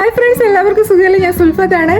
Hi friends എല്ലാവർക്കും സുഖമല്ല? ഞാൻ സുൽഫത്താണ്.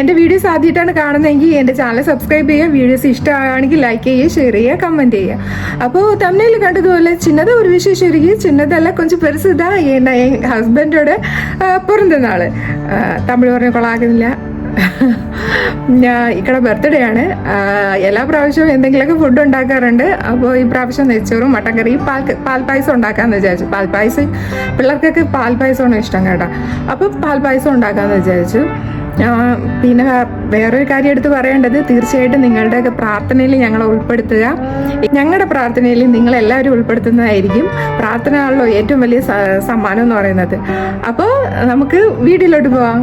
എന്റെ വീഡിയോസ് ആദ്യമായിട്ടാണ് കാണുന്നതെങ്കിൽ എന്റെ ചാനൽ സബ്സ്ക്രൈബ് ചെയ്യുക വീഡിയോസ് ഇഷ്ടമാണെങ്കിൽ ലൈക്ക് ചെയ്യുക ഷെയർ ചെയ്യുക കമന്റ് ചെയ്യുക. അപ്പോൾ തമിഴിൽ കണ്ടതുപോലെ ചിന്നത ഒരു വിശേഷം ഒരുക്കി ചിന്നതല്ല കൊഞ്ച് പെരുസുതാ എന്റെ ഹസ്ബൻഡോടെ പിറந்த നാൾ തമിഴ് പറഞ്ഞ കൊള്ളാകുന്നില്ല. ഇക്കടെ ബർത്ത്ഡേ ആണ്. എല്ലാ പ്രാവശ്യവും എന്തെങ്കിലുമൊക്കെ ഫുഡ് ഉണ്ടാക്കാറുണ്ട്. അപ്പോൾ ഈ പ്രാവശ്യം നെച്ചോറും മട്ടൻ കറിയും പാൽ പാൽപ്പായസം ഉണ്ടാക്കാമെന്ന് വിചാരിച്ചു. പാൽപ്പായസം പിള്ളേർക്കൊക്കെ പാൽപ്പായസമാണ് ഇഷ്ടം കേട്ടോ. അപ്പോൾ പാൽ പാൽപ്പായസം ഉണ്ടാക്കാമെന്ന് വിചാരിച്ചു. പിന്നെ വേറൊരു കാര്യം എടുത്ത് പറയേണ്ടത് തീർച്ചയായിട്ടും നിങ്ങളുടെയൊക്കെ പ്രാർത്ഥനയിൽ ഞങ്ങളെ ഉൾപ്പെടുത്തുക. ഞങ്ങളുടെ പ്രാർത്ഥനയിൽ നിങ്ങളെല്ലാവരും ഉൾപ്പെടുത്തുന്നതായിരിക്കും പ്രാർത്ഥനകളിലോ ഏറ്റവും വലിയ സമ്മാനം എന്ന് പറയുന്നത്. അപ്പോൾ നമുക്ക് വീട്ടിലോട്ട് പോവാം.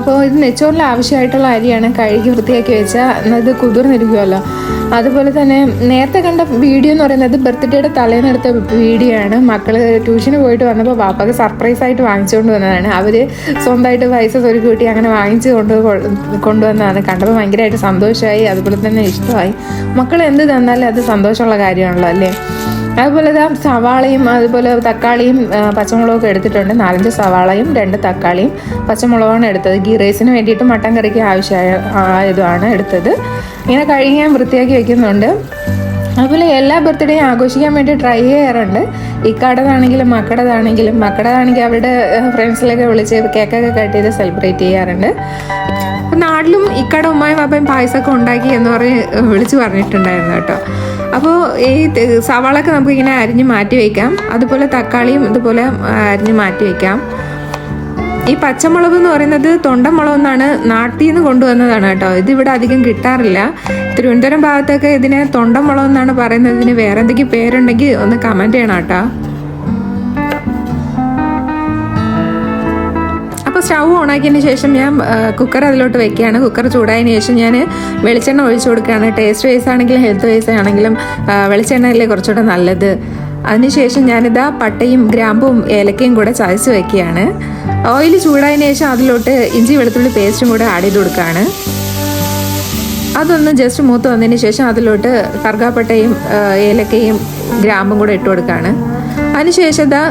അപ്പോൾ ഇത് നെച്ചോറിൽ ആവശ്യമായിട്ടുള്ള അരിയാണ് കഴുകി വൃത്തിയാക്കി വെച്ചാൽ ഇത് കുതിർന്നിരിക്കുമല്ലോ അതുപോലെ തന്നെ നേരത്തെ കണ്ട വീഡിയോ എന്ന് പറയുന്നത് ബർത്ത്ഡേയുടെ തലേന്ന് എടുത്ത വീഡിയോ ആണ്. മക്കൾ ട്യൂഷന് പോയിട്ട് വന്നപ്പോൾ പാപ്പക്ക് സർപ്രൈസ് ആയിട്ട് വാങ്ങിച്ചുകൊണ്ട് വന്നതാണ്. അവർ സ്വന്തമായിട്ട് പൈസ സ്വരുക്കി കൂട്ടി അങ്ങനെ വാങ്ങിച്ച് കൊണ്ട് കൊണ്ടുവന്നതാണ് കണ്ടപ്പോൾ ഭയങ്കരമായിട്ട് സന്തോഷമായി അതുപോലെ തന്നെ ഇഷ്ടമായി. മക്കൾ എന്ത് തന്നാലും അത് സന്തോഷമുള്ള കാര്യമാണല്ലോ അല്ലേ? അതുപോലെ ഇതാ സവാളയും അതുപോലെ തക്കാളിയും പച്ചമുളകൊക്കെ എടുത്തിട്ടുണ്ട്. നാലഞ്ച് സവാളയും രണ്ട് തക്കാളിയും പച്ചമുളകാണ് എടുത്തത്. ഗീ റൈസിന് വേണ്ടിയിട്ട് മട്ടൻ കറിക്ക് ആവശ്യമായ ആയതുമാണ് എടുത്തത്. ഇങ്ങനെ കഴുകി ഞാൻ വൃത്തിയാക്കി വെക്കുന്നുണ്ട്. അതുപോലെ എല്ലാ ബർത്ത്ഡേയും ആഘോഷിക്കാൻ വേണ്ടി ട്രൈ ചെയ്യാറുണ്ട്. ഇക്കാടതാണെങ്കിലും മക്കടതാണെങ്കിലും മക്കടതാണെങ്കിൽ അവരുടെ ഫ്രണ്ട്സിലൊക്കെ വിളിച്ച് കേക്കൊക്കെ കട്ട് ചെയ്ത് സെലിബ്രേറ്റ് ചെയ്യാറുണ്ട്. അപ്പം നാട്ടിലും ഇക്കട ഉമ്മായും പാപ്പയും പായസമൊക്കെ ഉണ്ടാക്കി എന്ന് പറഞ്ഞ് വിളിച്ചു പറഞ്ഞിട്ടുണ്ടായിരുന്നു കേട്ടോ. അപ്പോൾ ഈ സവാളൊക്കെ നമുക്ക് ഇങ്ങനെ അരിഞ്ഞ് മാറ്റി വയ്ക്കാം അതുപോലെ തക്കാളിയും ഇതുപോലെ അരിഞ്ഞ് മാറ്റി വയ്ക്കാം ഈ പച്ചമുളക് എന്ന് പറയുന്നത് തൊണ്ടമുളക് എന്നാണ് നാട്ടിൽ നിന്ന് കൊണ്ടുവന്നതാണ് കേട്ടോ. ഇതിവിടെ അധികം കിട്ടാറില്ല. തിരുവനന്തപുരം ഭാഗത്തൊക്കെ ഇതിനെ തൊണ്ടമുളക് എന്നാണ് പറയുന്നത്. ഇതിന് വേറെ എന്തെങ്കിലും പേരുണ്ടെങ്കിൽ ഒന്ന് കമന്റ് ചെയ്യണം കേട്ടോ. സ്റ്റൗ ഓണാക്കിയതിന് ശേഷം ഞാൻ കുക്കർ അതിലോട്ട് വെക്കുകയാണ്. കുക്കർ ചൂടായതിന് ശേഷം ഞാൻ വെളിച്ചെണ്ണ ഒഴിച്ചു കൊടുക്കുകയാണ്. ടേസ്റ്റ് വൈസ് ആണെങ്കിലും ഹെൽത്ത് വൈസ് ആണെങ്കിലും വെളിച്ചെണ്ണയിലെ കുറച്ചുകൂടെ നല്ലത്. അതിനുശേഷം ഞാനിതാ പട്ടയും ഗ്രാമ്പും ഏലക്കയും കൂടെ ചതച്ച് വെക്കുകയാണ്. ഓയിൽ ചൂടായതിന് ശേഷം അതിലോട്ട് ഇഞ്ചി വെളുത്തുള്ളി പേസ്റ്റും കൂടെ ആഡ് ചെയ്ത് കൊടുക്കുകയാണ്. അതൊന്ന് ജസ്റ്റ് മൂത്ത് വന്നതിന് ശേഷം അതിലോട്ട് കറുകാപ്പട്ടയും ഏലക്കയും ഗ്രാമ്പും കൂടെ ഇട്ട് കൊടുക്കുകയാണ്. അതിനുശേഷം ഇതാ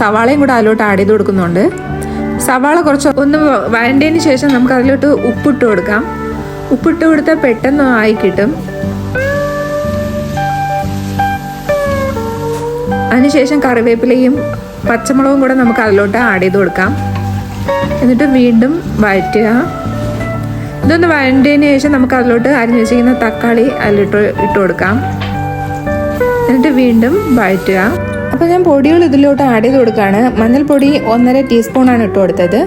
സവാളയും കൂടെ അതിലോട്ട് ആഡ് ചെയ്ത് കൊടുക്കുന്നുണ്ട്. സവാള കുറച്ച് ഒന്ന് വഴണ്ടതിന് ശേഷം നമുക്ക് അതിലോട്ട് ഉപ്പിട്ട് കൊടുക്കാം. ഉപ്പിട്ട് കൊടുത്താൽ പെട്ടെന്ന് ആയി കിട്ടും. അതിനുശേഷം കറിവേപ്പിലയും പച്ചമുളകും കൂടെ നമുക്ക് അതിലോട്ട് ആഡ് ചെയ്ത് കൊടുക്കാം. എന്നിട്ട് വീണ്ടും വഴറ്റുക. ഇതൊന്ന് വഴണ്ടതിന് ശേഷം നമുക്ക് അതിലോട്ട് അരിഞ്ഞു വെച്ചിരിക്കുന്ന തക്കാളി അതിലിട്ട് ഇട്ട് കൊടുക്കാം. എന്നിട്ട് വീണ്ടും വഴറ്റുക. അപ്പോൾ ഞാൻ പൊടികൾ ഇതിലോട്ട് ആഡ് ചെയ്ത് കൊടുക്കുകയാണ്. മഞ്ഞൾപ്പൊടി ഒന്നര ടീസ്പൂണാണ് ഇട്ട് കൊടുത്തത്.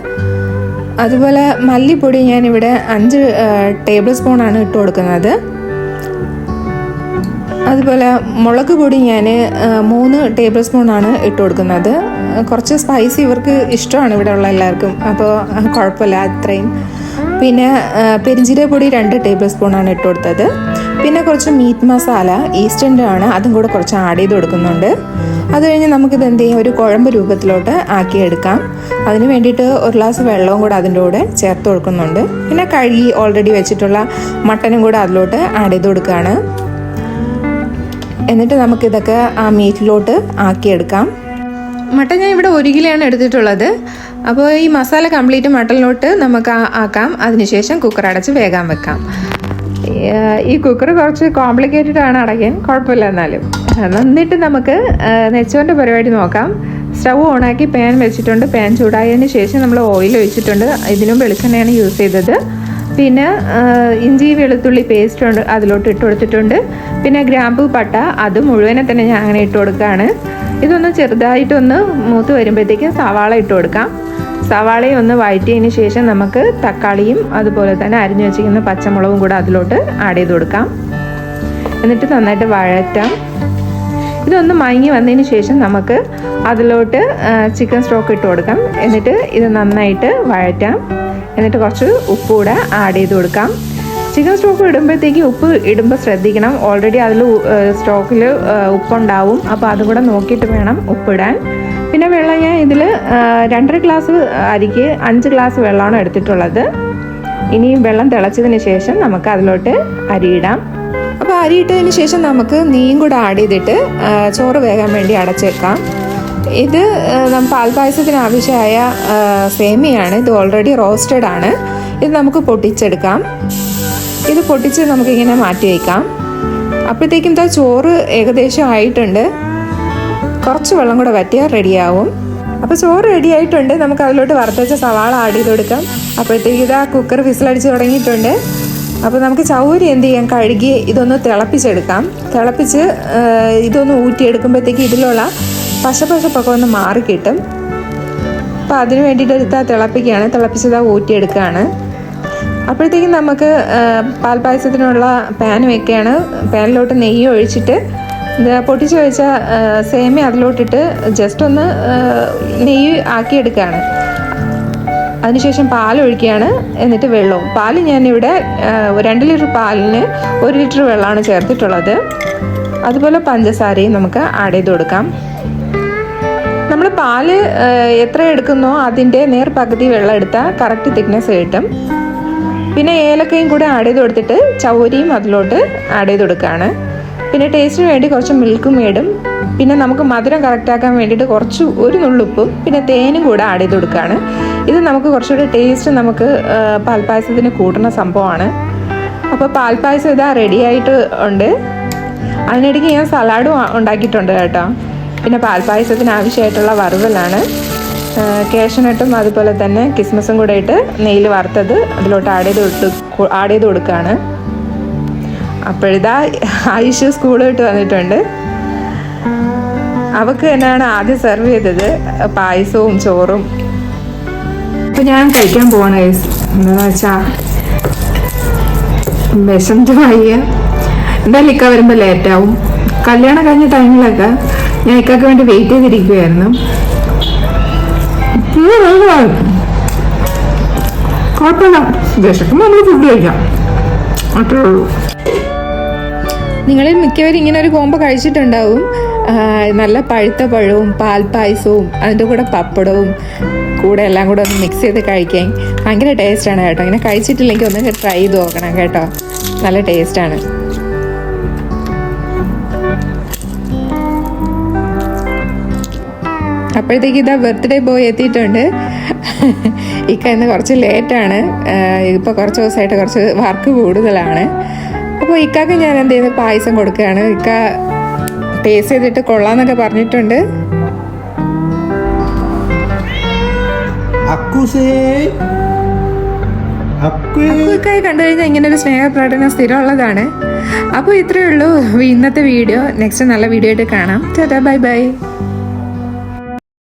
അതുപോലെ മല്ലിപ്പൊടി ഞാനിവിടെ അഞ്ച് ടേബിൾ സ്പൂണാണ് ഇട്ട് കൊടുക്കുന്നത്. അതുപോലെ മുളക് പൊടി ഞാൻ മൂന്ന് ടേബിൾ സ്പൂണാണ് ഇട്ട് കൊടുക്കുന്നത്. കുറച്ച് സ്പൈസി ഇവർക്ക് ഇഷ്ടമാണ് ഇവിടെ ഉള്ള എല്ലാവർക്കും. അപ്പോൾ കുഴപ്പമില്ല അത്രയും. പിന്നെ പെരിഞ്ചീരക പൊടി രണ്ട് ടേബിൾ സ്പൂണാണ് ഇട്ട് കൊടുത്തത്. പിന്നെ കുറച്ച് മീറ്റ് മസാല ഈസ്റ്റന്റെ ആണ്. അതും കൂടെ കുറച്ച് ആഡ് ചെയ്ത് കൊടുക്കുന്നുണ്ട്. അത് കഴിഞ്ഞ് നമുക്കിത് എന്ത് ചെയ്യും? ഒരു കുഴമ്പ് രൂപത്തിലോട്ട് ആക്കിയെടുക്കാം. അതിന് വേണ്ടിയിട്ട് ഒരു ഗ്ലാസ് വെള്ളവും കൂടെ അതിന്റെ കൂടെ ചേർത്ത് കൊടുക്കുന്നുണ്ട്. പിന്നെ കഴുകി ഓൾറെഡി വെച്ചിട്ടുള്ള മട്ടനും കൂടെ അതിലോട്ട് ആഡ് ചെയ്ത് കൊടുക്കുകയാണ്. എന്നിട്ട് നമുക്കിതൊക്കെ ആ മീറ്റിലോട്ട് ആക്കിയെടുക്കാം. മട്ടൻ ഞാൻ ഇവിടെ ഒരു കിലോയാണ് എടുത്തിട്ടുള്ളത്. അപ്പോൾ ഈ മസാല കംപ്ലീറ്റ് മട്ടനിലോട്ട് നമുക്ക് ആക്കാം. അതിനുശേഷം കുക്കർ അടച്ച് വേഗം വെക്കാം. ഈ കുക്കർ കുറച്ച് കോംപ്ലിക്കേറ്റഡ് ആണ് അടയ്ക്കാൻ. കുഴപ്പമില്ല എന്നാലും. എന്നിട്ട് നമുക്ക് നെച്ചോന്റെ പരിപാടി നോക്കാം. സ്റ്റൗ ഓണാക്കി പാൻ വെച്ചിട്ടുണ്ട്. പാൻ ചൂടായതിന് ശേഷം നമ്മൾ ഓയിൽ ഒഴിച്ചിട്ടുണ്ട്. ഇതിനും വെളിച്ചെണ്ണയാണ് യൂസ് ചെയ്തത്. പിന്നെ ഇഞ്ചി വെളുത്തുള്ളി പേസ്റ്റ് ഉണ്ട് അതിലോട്ട് ഇട്ട് കൊടുത്തിട്ടുണ്ട്. പിന്നെ ഗ്രാമ്പു പട്ട അത് മുഴുവനെ തന്നെ ഞാൻ അങ്ങനെ ഇട്ട് കൊടുക്കുകയാണ്. ഇതൊന്ന് ചെറുതായിട്ടൊന്ന് മൂത്ത് വരുമ്പോഴത്തേക്കും സവാള ഇട്ട് കൊടുക്കാം. സവാളയും ഒന്ന് വഴറ്റിയതിന് ശേഷം നമുക്ക് തക്കാളിയും അതുപോലെ തന്നെ അരിഞ്ഞു വെച്ചിരിക്കുന്ന പച്ചമുളകും കൂടെ അതിലോട്ട് ആഡ് ചെയ്ത് കൊടുക്കാം. എന്നിട്ട് നന്നായിട്ട് വഴറ്റാം. ഇതൊന്ന് മയങ്ങി വന്നതിന് ശേഷം നമുക്ക് അതിലോട്ട് ചിക്കൻ സ്റ്റോക്ക് ഇട്ട് കൊടുക്കാം. എന്നിട്ട് ഇത് നന്നായിട്ട് വഴറ്റാം. എന്നിട്ട് കുറച്ച് ഉപ്പ് കൂടെ ആഡ് ചെയ്ത് കൊടുക്കാം. ചിക്കൻ സ്റ്റോക്ക് ഇടുമ്പോഴത്തേക്ക് ഉപ്പ് ഇടുമ്പോൾ ശ്രദ്ധിക്കണം. ഓൾറെഡി അതിൽ സ്റ്റോക്കിൽ ഉപ്പുണ്ടാവും. അപ്പോൾ അതും കൂടെ നോക്കിയിട്ട് വേണം ഉപ്പിടാൻ. പിന്നെ വെള്ളം ഞാൻ ഇതിൽ രണ്ടര ഗ്ലാസ് അരിക്ക് അഞ്ച് ഗ്ലാസ് വെള്ളമാണ് എടുത്തിട്ടുള്ളത്. ഇനി വെള്ളം തിളച്ചതിന് ശേഷം നമുക്ക് അതിലോട്ട് അരിയിടാം. അപ്പോൾ അരി ഇട്ടതിന് ശേഷം നമുക്ക് നെയ്യും കൂടെ ആഡ് ചെയ്തിട്ട് ചോറ് വേകാൻ വേണ്ടി അടച്ചേക്കാം. ഇത് പാൽപ്പായസത്തിന് ആവശ്യമായ സേമിയാണ്. ഇത് ഓൾറെഡി റോസ്റ്റഡ് ആണ്. ഇത് നമുക്ക് പൊട്ടിച്ചെടുക്കാം. ഇത് പൊട്ടിച്ച് നമുക്കിങ്ങനെ മാറ്റി വയ്ക്കാം അപ്പോഴത്തേക്കും ഇതാ ചോറ് ഏകദേശം ആയിട്ടുണ്ട്. കുറച്ച് വെള്ളം കൂടെ വറ്റിയാൽ റെഡിയാവും അപ്പോൾ ചോറ് റെഡി ആയിട്ടുണ്ട്. നമുക്ക് അതിലോട്ട് വറുത്തച്ച സവാള ആഡ് ചെയ്ത് കൊടുക്കാം. അപ്പോഴത്തേക്ക് ഇതാ കുക്കർ വിസിലടിച്ച് തുടങ്ങിയിട്ടുണ്ട്. അപ്പോൾ നമുക്ക് ചൗരി എന്ത് ചെയ്യാം? കഴുകി ഇതൊന്ന് തിളപ്പിച്ചെടുക്കാം. തിളപ്പിച്ച് ഇതൊന്ന് ഊറ്റിയെടുക്കുമ്പോഴത്തേക്ക് ഇതിലുള്ള പശപ്പശപ്പൊക്കെ ഒന്ന് മാറി കിട്ടും. അപ്പോൾ അതിന് വേണ്ടിയിട്ട് എടുത്താൽ തിളപ്പിക്കുകയാണ്. തിളപ്പിച്ചതാ ഊറ്റിയെടുക്കുകയാണ്. അപ്പോഴത്തേക്കും നമുക്ക് പാൽപ്പായസത്തിനുള്ള പാൻ വെക്കുകയാണ്. പാനിലോട്ട് നെയ്യ് ഒഴിച്ചിട്ട് പൊട്ടിച്ച് വെച്ച സേമ അതിലോട്ടിട്ട് ജസ്റ്റ് ഒന്ന് നെയ്യ് ആക്കിയെടുക്കുകയാണ്. അതിനുശേഷം പാലൊഴിക്കുകയാണ്. എന്നിട്ട് വെള്ളവും. പാൽ ഞാനിവിടെ രണ്ട് ലിറ്റർ പാലിന് ഒരു ലിറ്റർ വെള്ളമാണ് ചേർത്തിട്ടുള്ളത്. അതുപോലെ പഞ്ചസാരയും നമുക്ക് ആഡ് ചെയ്ത് കൊടുക്കാം. നമ്മൾ പാൽ എത്ര എടുക്കുന്നോ അതിന്റെ നേർ പകുതി വെള്ളം എടുത്താൽ കറക്റ്റ് തിക്നെസ് കിട്ടും. പിന്നെ ഏലക്കയും കൂടെ ആഡ് ചെയ്ത് കൊടുത്തിട്ട് ചൗരിയും അതിലോട്ട് ആഡ് ചെയ്ത് കൊടുക്കുകയാണ്. പിന്നെ ടേസ്റ്റിന് വേണ്ടി കുറച്ച് മിൽക്കും ഇടും. പിന്നെ നമുക്ക് മധുരം കറക്റ്റാക്കാൻ വേണ്ടിയിട്ട് കുറച്ച് ഒരു നുള്ളുപ്പും പിന്നെ തേനും കൂടെ ആഡ് ചെയ്ത് കൊടുക്കുകയാണ് ഇത് നമുക്ക് കുറച്ചുകൂടി ടേസ്റ്റ് നമുക്ക് പാൽപ്പായസത്തിന് കൂട്ടുന്ന സംഭവമാണ്. അപ്പോൾ പാൽപ്പായസം ഇതാ റെഡി ആയിട്ട് ഉണ്ട്. അതിനിടയ്ക്ക് ഞാൻ സലാഡും ഉണ്ടാക്കിയിട്ടുണ്ട് കേട്ടോ. പിന്നെ പാൽപ്പായസത്തിന് ആവശ്യമായിട്ടുള്ള വറുവലാണ്. കേഷനട്ടും അതുപോലെ തന്നെ കിസ്മസും കൂടെ ഇട്ട് നെയ്യിൽ വറുത്തത് അതിലോട്ട് ആഡ് ചെയ്ത് കൊടുത്ത് ആഡ് ചെയ്ത് കൊടുക്കുകയാണ് അപ്പോഴിതാ ആയുഷ് സ്കൂൾ വിട്ട് വന്നിട്ടുണ്ട്. അവക്ക് തന്നെയാണ് ആദ്യം സെർവ് ചെയ്തത് പായസവും ചോറും. അപ്പം ഞാൻ കഴിക്കാൻ പോവാണ്. എന്താണെന്ന് വെച്ചാ വിശന്നിട്ട് വയ്യ. എന്തായാലും ഇക്ക വരുമ്പോൾ ലേറ്റാവും കല്യാണം കഴിഞ്ഞ ടൈമിലൊക്കെ ഞാൻ ഇക്കക്ക് വേണ്ടി വെയിറ്റ് ചെയ്തിരിക്കുമായിരുന്നു. കുഴപ്പമില്ല. വിശക്കുമ്പോൾ നമ്മൾ ഫുഡ് കഴിക്കാം. അത്രേ ഉള്ളൂ. നിങ്ങളിൽ മിക്കവരും ഇങ്ങനെ ഒരു കോമ്പ കഴിച്ചിട്ടുണ്ടാവും. നല്ല പഴുത്ത പഴവും പാൽപ്പായസവും അതിന്റെ കൂടെ പപ്പടവും കൂടെ എല്ലാം കൂടെ ഒന്ന് മിക്സ് ചെയ്ത് കഴിക്കാൻ ഭയങ്കര ടേസ്റ്റാണ് കേട്ടോ. ഇങ്ങനെ കഴിച്ചിട്ടില്ലെങ്കിൽ ഒന്ന് ട്രൈ ചെയ്ത് നോക്കണം കേട്ടോ. നല്ല ടേസ്റ്റാണ് അപ്പോഴത്തേക്ക് ഇതാ ബർത്ത്ഡേ ബോയ് എത്തിയിട്ടുണ്ട്. ഇക്ക കുറച്ച് ലേറ്റാണ് ഇപ്പോൾ കുറച്ച് ദിവസമായിട്ട് കുറച്ച് വർക്ക് കൂടുതലാണ്. അപ്പോൾ ഇക്കാക്ക് ഞാൻ എന്ത് ചെയ്യുന്നു പായസം കൊടുക്കുകയാണ്. ഇക്ക ടേസ്റ്റ് ചെയ്തിട്ട് കൊള്ളാന്നൊക്കെ പറഞ്ഞിട്ടുണ്ട്. അക്കുസേ. അക്കു. ഇക്കായി കണ്ടു കഴിഞ്ഞാൽ ഇങ്ങനെ ഒരു സ്നേഹപ്രകടനം സ്ഥിരമുള്ളതാണ്. അപ്പോൾ ഇത്രയേ ഉള്ളൂ ഇന്നത്തെ വീഡിയോ. നെക്സ്റ്റ് നല്ല വീഡിയോ ആയിട്ട് കാണാം. ചേട്ടാ ബൈ ബൈ